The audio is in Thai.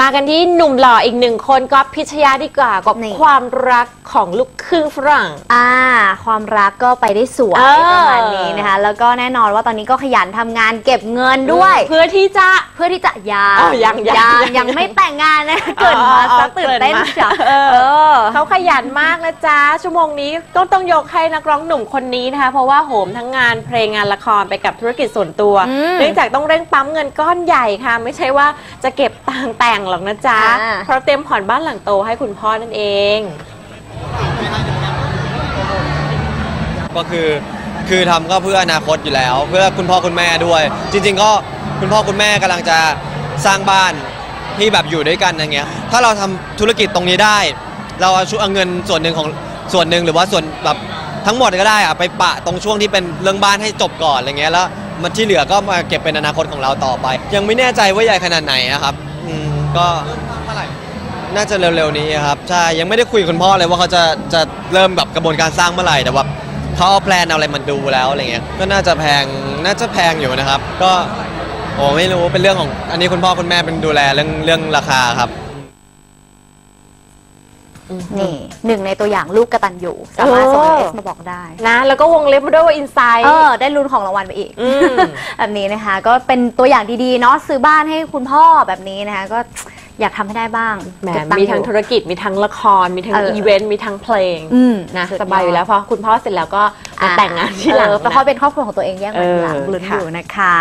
มากันที่หนุ่มหล่ออีกหนึ่งคนก๊อฟพิชยาดีกว่ากับนี่ ความรักของลูกครึ่งฝรั่ง อ่า ความรักก็ไปได้สวยเออ ประมาณนี้นะคะ แล้วก็แน่นอนว่าตอนนี้ก็ขยันทำงานเก็บเงินด้วย เพื่อที่จะ เพื่อที่จะยาอ้าวยังยังยังยังยังไม่แต่งงานนะ เกิดมาอ๋อซะตื่นเต้นเกิดมาจ้ะเออเออ เขาขยันมากนะจ๊ะ ชั่วโมงนี้ก็ต้องยกให้นักร้องหนุ่มคนนี้นะคะ เพราะว่าโหมทั้งงานเพลงงานละครไปกับธุรกิจส่วนตัว อืม เนื่องจากต้องเร่งปั๊มเงินก้อนใหญ่ค่ะ ไม่ใช่ว่าจะเก็บตังค์แต่งหรอกนะจ๊ะ อ่า เพราะเตรียมผ่อนบ้านหลังโตให้คุณพ่อนั่นเอง ก็คือคือทำก็เพื่ออนาคตอยู่แล้ว เพื่อคุณพ่อคุณแม่ด้วย จริง ๆ ก็คุณพ่อคุณแม่กำลังจะสร้างบ้านที่แบบอยู่ด้วยกันอย่างเงี้ยถ้าเราทำธุรกิจตรงนี้ได้ เราเอาชุเอาเงินส่วนหนึ่งของส่วนหนึ่งหรือว่าส่วนแบบทั้งหมดก็ได้อะไปปะตรงช่วงที่เป็นเรื่องบ้านให้จบก่อนอะไรเงี้ยแล้วมันที่เหลือก็มาเก็บเป็นอนาคตของเราต่อไป ยังไม่แน่ใจว่าใหญ่ขนาดไหนนะครับ ก็เมื่อไหร่น่าจะเร็วๆนี้ครับใช่ยังไม่ได้คุยกับคุณพ่อเลยว่าเขาจะจะเริ่มแบบกระบวนการสร้างเมื่อไหร่แต่ว่าเขาเอาแพลนเอาอะไรมาดูแล้วอะไรเงี้ยก็น่าจะแพงน่าจะแพงอยู่นะครับ ก็โอ้ไม่รู้เป็นเรื่องของอันนี้คุณพ่อคุณแม่เป็นดูแลเรื่องเรื่องราคาครับ นี่หนึ่งในตัวอย่างลูกกระตันอยู่ สามารถส่งเออเอสมาบอกได้ นะ แล้วก็วงเล็บมาด้วยว่าอินไซด์ เออ ได้ลุ้นของรางวัลไปอีก อืม แบบนี้นะคะ ก็เป็นตัวอย่างดีๆ เนาะซื้อบ้านให้คุณพ่อแบบนี้นะคะ ก็อยากทำให้ได้บ้างแหมเก็บตัค์มีทั้งอยู่ธุรกิจมีทั้งละคร มีทั้งเอออีอีเวนต์มีทั้งเพลงอืมนะสุดสบายอยู่แล้วเพราะคุณพ่อเสร็จแล้วก็มาแต่งงานที่หลังเออแต่นะพอเป็นครอบครัวของตัวเองแยกมาทีหลังเออลุ้นค่ะอยู่นะคะ